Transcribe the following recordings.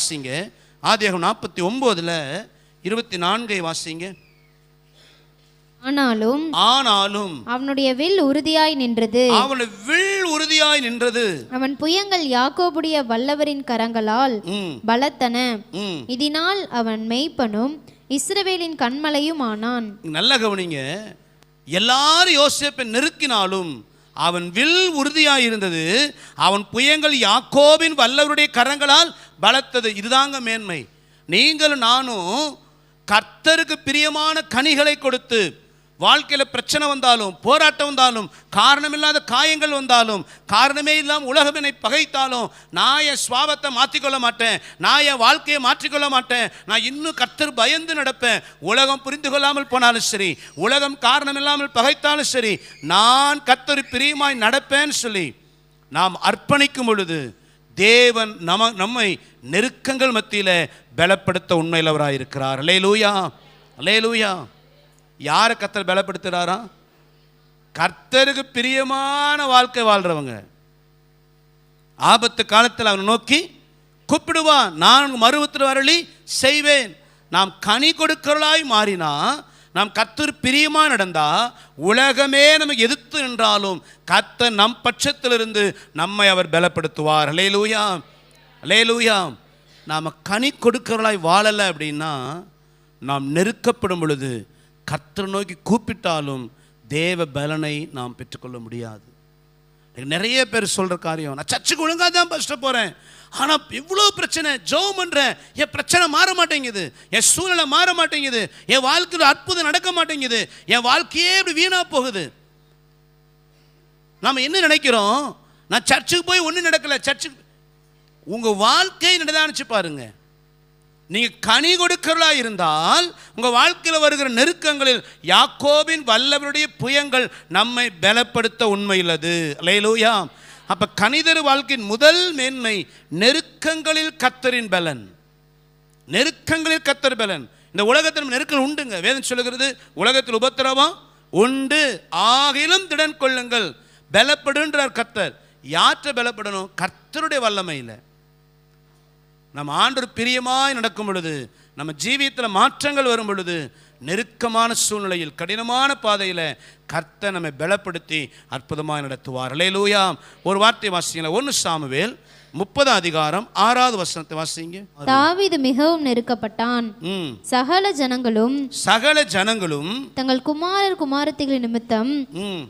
வாசிங்க. ஆதியாகம் நாற்பத்தி ஒம்போதில் இருபத்தி நான்கை வாசிங்க. ஆனாலும் ஆனாலும் அவனுடைய வில் உறுதியாய் நின்றது. அவனை வில் உறுதியாய் நின்றது. அவன் புயங்கள் யாக்கோபுடைய வல்லவரின் கரங்களால் பலத்தன. இதனால் அவன் மெய்ப்பனும் இஸ்ரவேலின் கண்மலையும் ஆனான் நல்ல கவனிங்க. எல்லாரும் யோசேப்பை நெருக்கினாலும் அவன் வில் உறுதியாய் இருந்தது. அவன் புயங்கள் யாக்கோபின் வல்லவருடைய கரங்களால் பலத்தது இதுதாங்க மேன்மை. நீங்களும் நானும் கர்த்தருக்கு பிரியமான கனிகளை கொடுத்து வாழ்க்கையில் பிரச்சனை வந்தாலும் போராட்டம் வந்தாலும் காரணமில்லாத காயங்கள் வந்தாலும் காரணமே இல்லாமல் உலகம் என்னை பகைத்தாலும் நான் என் சுவாபத்தை மாற்றிக்கொள்ள மாட்டேன் நான் என் வாழ்க்கையை மாற்றிக்கொள்ள மாட்டேன் நான் இன்னும் கர்த்தர் பயந்து நடப்பேன். உலகம் புரிந்து கொள்ளாமல் போனாலும் சரி உலகம் காரணமில்லாமல் பகைத்தாலும் சரி நான் கத்தர் பிரியமாய் நடப்பேன்னு சொல்லி நாம் அர்ப்பணிக்கும் பொழுது தேவன் நம நம்மை நெருக்கங்கள் மத்தியில் பலப்படுத்த உண்மையிலவராக இருக்கிறார் அலே லூயா அலே லூயா யாரை கத்தர் பலப்படுத்துகிறாரா கர்த்தருக்கு பிரியமான வாழ்க்கை வாழ்றவங்க. ஆபத்து காலத்தில் அவனை நோக்கி கூப்பிடுவான் நான் மருவத்தில் வரளி செய்வேன். நாம் கனி கொடுக்கிறவளாய் மாறினா நாம் கத்தர் பிரியமாக நடந்தால் உலகமே நமக்கு எதிர்த்து நின்றாலும் கத்த நம் பட்சத்திலிருந்து நம்மை அவர் பலப்படுத்துவார். அலே லூயா நாம் கனி கொடுக்கிறவளாய் வாழலை அப்படின்னா நாம் நெருக்கப்படும் பொழுது கத்தரை நோக்கி கூப்பிட்டாலும் தேவ பலனை நாம் பெற்றுக்கொள்ள முடியாது. நிறைய பேர் சொல்கிற காரியம் நான் சர்ச்சுக்கு ஒழுங்காக தான் ஃபஸ்ட்டு போகிறேன் ஆனால் இவ்வளோ பிரச்சனை ஜெபம் பண்ணுறேன் என் பிரச்சனை மாற மாட்டேங்குது. என் சூழ்நிலை மாற மாட்டேங்குது. என் வாழ்க்கையில் அற்புதம் நடக்க மாட்டேங்குது. என் வாழ்க்கையே இப்படி வீணாக போகுது. நாம் என்ன நினைக்கிறோம்? நான் சர்ச்சுக்கு போய் ஒன்றும் நடக்கலை. சர்ச்சுக்கு உங்கள் வாழ்க்கை நிதானிச்சு பாருங்கள் நீங்கள் கனி கொடுக்கிறதா இருந்தால் உங்கள் வாழ்க்கையில் வருகிற நெருக்கங்களில் யாக்கோபின் வல்லவருடைய புயங்கள் நம்மை பலப்படுத்த உண்மையுள்ளது லேலூயா அப்போ கணிதர் வாழ்க்கையின் முதல் மேன்மை நெருக்கங்களில் கத்தரின் பலன். நெருக்கங்களில் கத்தர் பலன். இந்த உலகத்தில் நெருக்கல் உண்டுங்க. வேதம் சொல்லுகிறது உலகத்தில் உபத்திரவம் உண்டு. ஆகிலும் திடன் கொள்ளுங்கள். பலப்படுன்றார் கத்தர். யாற்றை பலப்படணும்? கர்த்தருடைய வல்லமையில். நம்ம ஆண்டு பிரியமாய் நடக்கும் பொழுது நம்ம ஜீவியத்தில் மாற்றங்கள் வரும் பொழுது நெருக்கமான சூழ்நிலையில் கடினமான பாதையில் கர்த்தை நம்மை பலப்படுத்தி அற்புதமாக நடத்துவார். அலையலூயா ஒரு வார்த்தை வாசிங்களா ஒன்று சாமுவேல் முப்பதாம் அதிகாரம் ஆறாவது வசனத்தை வாசிங்க. தாவீது மிகவும் நெருக்கப்பட்டான். சகல ஜனங்களும் சகல ஜனங்களும் தங்கள் குமாரர் குமாரத்திகள் நிமித்தம்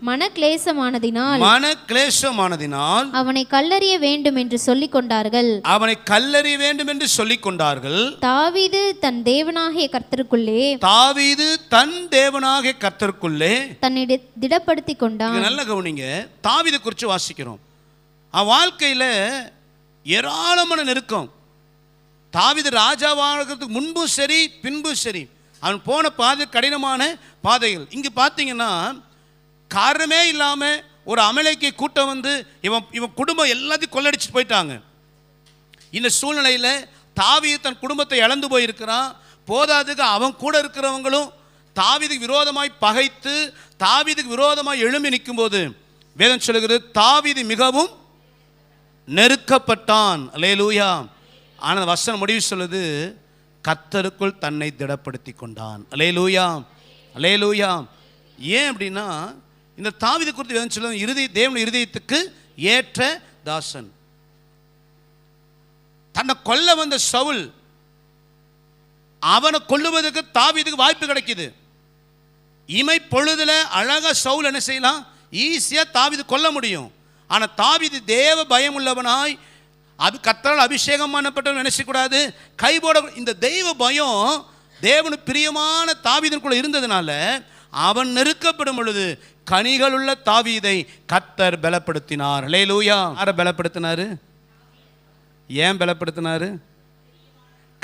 மனக்லேசமானதினால் மன கிளேசமானதினால் அவனை கல்லறிய வேண்டும் என்று சொல்லிக் கொண்டார்கள். அவனை கல்லறிய வேண்டும் என்று சொல்லிக் கொண்டார்கள். தாவீது தன் தேவனாகிய கர்த்தருக்குள்ளே தாவீது தன் தேவனாக கர்த்தருக்குள்ளே தன்னை திடப்படுத்திக் கொண்டான். நல்ல கவனிங்க. தாவீதை குறித்து வாசிக்கிறோம். வாழ்க்கையில் ஏராளமான நெருக்கம். தாவீது ராஜாவாகிறதுக்கு முன்பும் சரி பின்பும் சரி. அவன் போன பாதை கடினமான பாதைகள். இங்கே பார்த்தீங்கன்னா காரணமே இல்லாமல் ஒரு அமலைக்கு கூட்டம் வந்து இவன் இவன் குடும்பம் எல்லாத்தையும் கொள்ளடிச்சிட்டு போயிட்டாங்க. இந்த சூழ்நிலையில் தாவீது தன் குடும்பத்தை இழந்து போயிருக்கிறான். போதாதுக்கு அவன் கூட இருக்கிறவங்களும் தாவிதுக்கு விரோதமாய் பகைத்து தாவீதுக்கு விரோதமாய் எழும்பி நிற்கும்போது வேதம் சொல்லுகிறது தாவிது மிகவும் நெருக்கப்பட்டான். லேலூயா ஆனால் வசனம் முடிவு சொல்லுது கத்தருக்குள் தன்னை திடப்படுத்தி கொண்டான் அலே லூயா அலே லூயா ஏன் அப்படின்னா இந்த தாவிதை குறித்து வேதம் சொல்லுது இறுதி தேவன் இருதயத்துக்கு ஏற்ற தாசன். தன்னை கொல்ல வந்த சவுல் அவனை கொல்லுவதற்கு தாவிதுக்கு வாய்ப்பு கிடைக்குது. இமை பொழுதுல அழகாக சவுல் என்ன செய்யலாம்? ஈஸியாக தாவிது கொல்ல முடியும். ஆனால் தாவிது தேவ பயம் உள்ளவனாய் அது கத்தரால் அபிஷேகம் பண்ணப்பட்டவன் நினைச்சக்கூடாது. கைபோட இந்த தெய்வ பயம் தேவனு பிரியமான தாவீதனுக்குள்ள இருந்ததுனால அவன் நெருக்கப்படும் பொழுது கனிகள் உள்ள தாவீதை கத்தர் பலப்படுத்தினார். லேலூயா யாரை பலப்படுத்தினாரு? ஏன் பலப்படுத்தினாரு?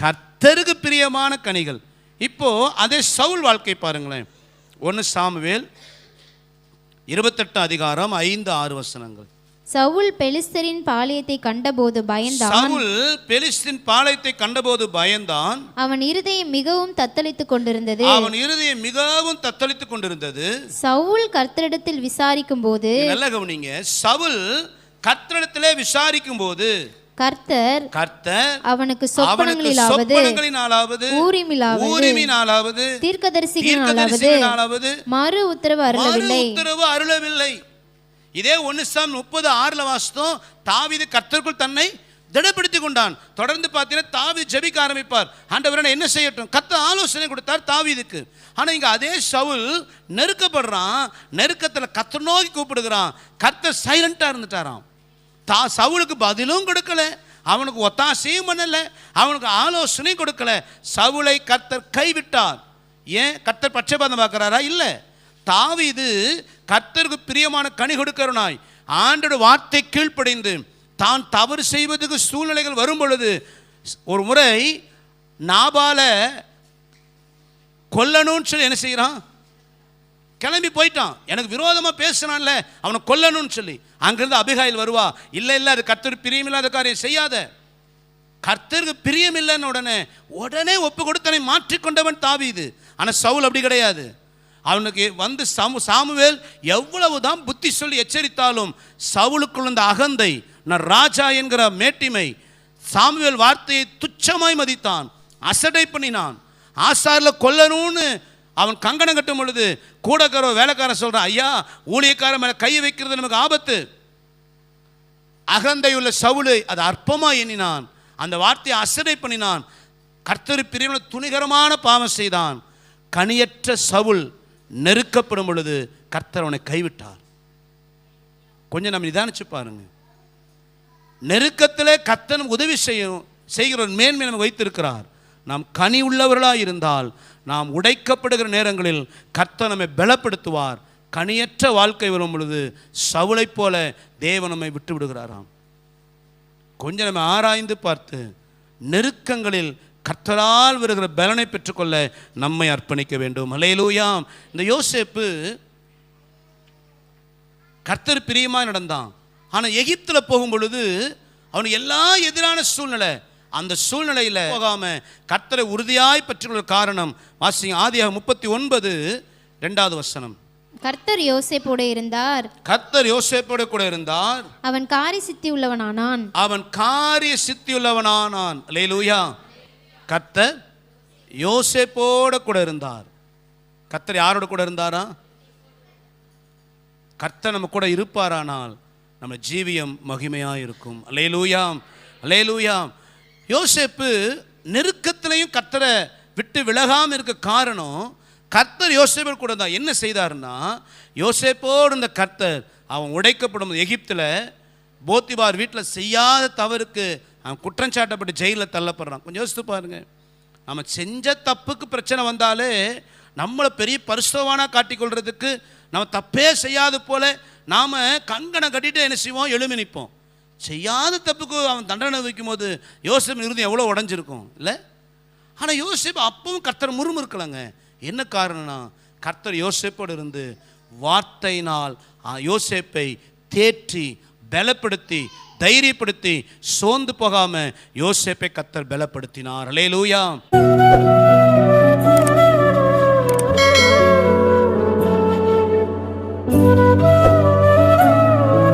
கத்தருக்கு பிரியமான கனிகள். இப்போ அதே சவுல் வாழ்க்கை பாருங்களேன். ஒன்று சாமுவேல் இருபத்தெட்டு அதிகாரம் ஐந்து ஆறு வசனங்கள். சவுல் பெலிஸ்தரின் பாளையத்தை கண்டபோது பயந்தான். சவுல் பெலிஸ்தின் பாளையத்தை கண்டபோது பயந்தான். அவன் இருதயம் மிகவும் தத்தளித்துக் கொண்டிருந்தது. அவன் இருதயம் மிகவும் தத்தளித்துக் கொண்டிருந்தது. சவுல் கர்த்தரிடத்தில் விசாரிக்கும் போது நல்ல கவனிங்க. சவுல் கர்த்தரிடத்திலே விசாரிக்கும் போது கர்த்தர் கர்த்தர் அவனுக்கு சொப்பனங்களிலாவது ஊரிமிலாவது தீர்க்கதரிசிகளினாலாவது மறு உத்தரவு அருளவில்லை. உத்தரவு அருளவில்லை. இதே ஒன்று சாம் முப்பது ஆறில் வாசித்தோம். தாவிது கர்த்தருக்குள் தன்னை திடப்படுத்தி கொண்டான். தொடர்ந்து பார்த்தீங்கன்னா தாவி ஜபிக்க ஆரம்பிப்பார். ஆண்டவர் என்ன செய்யட்டும்? கத்த ஆலோசனை கொடுத்தார் தாவிதுக்கு. ஆனால் இங்கே அதே சவுல் நெருக்கப்படுறான். நெருக்கத்தில் கத்த நோக்கி கூப்பிடுகிறான். கத்த சைலண்ட்டாக இருந்துட்டாராம். தா சவுலுக்கு பதிலும் கொடுக்கல. அவனுக்கு ஒத்தாசையும் பண்ணலை. அவனுக்கு ஆலோசனை கொடுக்கல. சவுளை கர்த்தர் கைவிட்டார். ஏன்? கர்த்தர் பட்சபாதம் பார்க்குறாரா? இல்லை. தாவிது கர்த்தருக்கு பிரியமான கனி கொடுக்கிறனாய் ஆண்டோட வார்த்தை கீழ்ப்படைந்து தான் தவறு செய்வதற்கு சூழ்நிலைகள் வரும் பொழுது ஒரு முறை நாபால கொல்லணும்னு சொல்லி என்ன செய்கிறான்? கிளம்பி போயிட்டான். எனக்கு விரோதமாக பேசுனான்ல அவனை கொல்லணும்னு சொல்லி. அங்கிருந்து அபிகாயில் வருவா இல்லை இல்லை அது கர்த்தர் பிரியமில்லாத காரியம் செய்யாத. கர்த்தருக்கு பிரியமில்லைன்னு உடனே உடனே ஒப்பு கொடுத்தனை மாற்றிக்கொண்டவன் தாவீது ஆனால் சவுல் அப்படி கிடையாது. அவனுக்கு வந்து சாமு சாமுவேல் எவ்வளவு தான் புத்தி சொல்லி எச்சரித்தாலும் சவுளுக்குள்ள இந்த அகந்தை நான் ராஜா என்கிற மேட்டிமை சாமுவேல் வார்த்தையை துச்சமாய் மதித்தான் அசடை பண்ணினான். ஆசாரில் கொல்லணும்னு அவன் கங்கணம் கட்டும் பொழுது கூடக்காரோ வேலைக்காரன் சொல்கிறான் ஐயா ஊழியக்காரன் மேலே கை வைக்கிறது நமக்கு ஆபத்து. அகந்தையுள்ள சவுளு அது அற்பமாக எண்ணினான். அந்த வார்த்தையை அசடை பண்ணினான். கர்த்தர் பிரிவில் துணிகரமான பாவம் செய்தான். கனியற்ற சவுல் நெருக்கப்படும் பொழுது கர்த்தர் அவனை கைவிட்டார். கொஞ்சம் நம்ம நிதானிச்சு பாருங்க. நெருக்கத்தில் கர்த்தன் உதவி செய்யும் செய்கிற மேன்மை நமக்கு வைத்திருக்கிறார். நாம் கனி உள்ளவர்களாக இருந்தால் நாம் உடைக்கப்படுகிற நேரங்களில் கர்த்தர் நம்மை பலப்படுத்துவார். கனியற்ற வாழ்க்கை வரும் பொழுது சவுளைப் போல தேவன் நம்மை விட்டு விடுகிறாராம் கொஞ்சம் நம்ம ஆராய்ந்து பார்த்து நெருக்கங்களில் கர்த்தரால் வருகிற பலனை பெற்றுக்கொள்ள நம்மை அர்ப்பணிக்க வேண்டும். அலையலூயாம் இந்த யோசேப்பு கர்த்தர் பிரியமாக நடந்தான். ஆனால் எகிப்தில் போகும் பொழுது அவனுக்கு எல்லா எதிரான சூழ்நிலை அந்த சூழ்நிலையில் போகாம கர்த்தரை உறுதியாய் பற்றிக்கொள்ள காரணம் வாசிங்க ஆதியாக முப்பத்தி ஒன்பது ரெண்டாவது வசனம். கர்த்தர் யோசேப்போடு இருந்தார். கர்த்தர் யோசேப்போட கூட இருந்தார். அவன் காரி சித்தி உள்ளவனானான். அவன் காரிய சித்தியுள்ளவனானான் லேலூயா கத்தர் யோசேப்போட கூட இருந்தார். கத்தர் யாரோட கூட இருந்தாரா? கர்த்தர் நம்ம கூட இருப்பாரானால் நம்ம ஜீவியம் மகிமையாக இருக்கும். லேலூயாம் லேலூயாம் யோசேப்பு நெருக்கத்திலையும் கத்தரை விட்டு விலகாமல் இருக்க காரணம் கர்த்தர் யோசேப்பு கூட தான். என்ன செய்தார்னா யோசேப்போடு இந்த கர்த்தர் அவன் உடைக்கப்படும் எகிப்தில் போத்திபார் வீட்டில் செய்யாத தவறுக்கு அவன் குற்றம் சாட்டப்பட்டு ஜெயிலில் தள்ளப்படுறான். கொஞ்சம் யோசித்து பாருங்கள் நம்ம செஞ்ச தப்புக்கு பிரச்சனை வந்தாலே நம்மளை பெரிய பரிசுத்தவானா காட்டிக்கொள்கிறதுக்கு நம்ம தப்பே செய்யாது போல நாம் கங்கணம் கட்டிட்டு என்ன செய்வோம்? எழுமி நிற்போம். செய்யாத தப்புக்கு அவன் தண்டனை வைக்கும்போது யோசிப்பு இருந்து எவ்வளோ உடஞ்சிருக்கும் இல்லை? ஆனால் யோசிப்பு அப்பவும் கர்த்தர் முறுமுறுக்கலைங்க. என்ன காரணம்னா கர்த்தர் யோசேப்போடு இருந்து வார்த்தையினால் யோசிப்பை யோசேப்பை தேற்றி பலப்படுத்தி தைரியப்படுத்தி சோர்ந்து போகாம யோசேப்பை கத்தர் பலப்படுத்தினார். அலேலூயா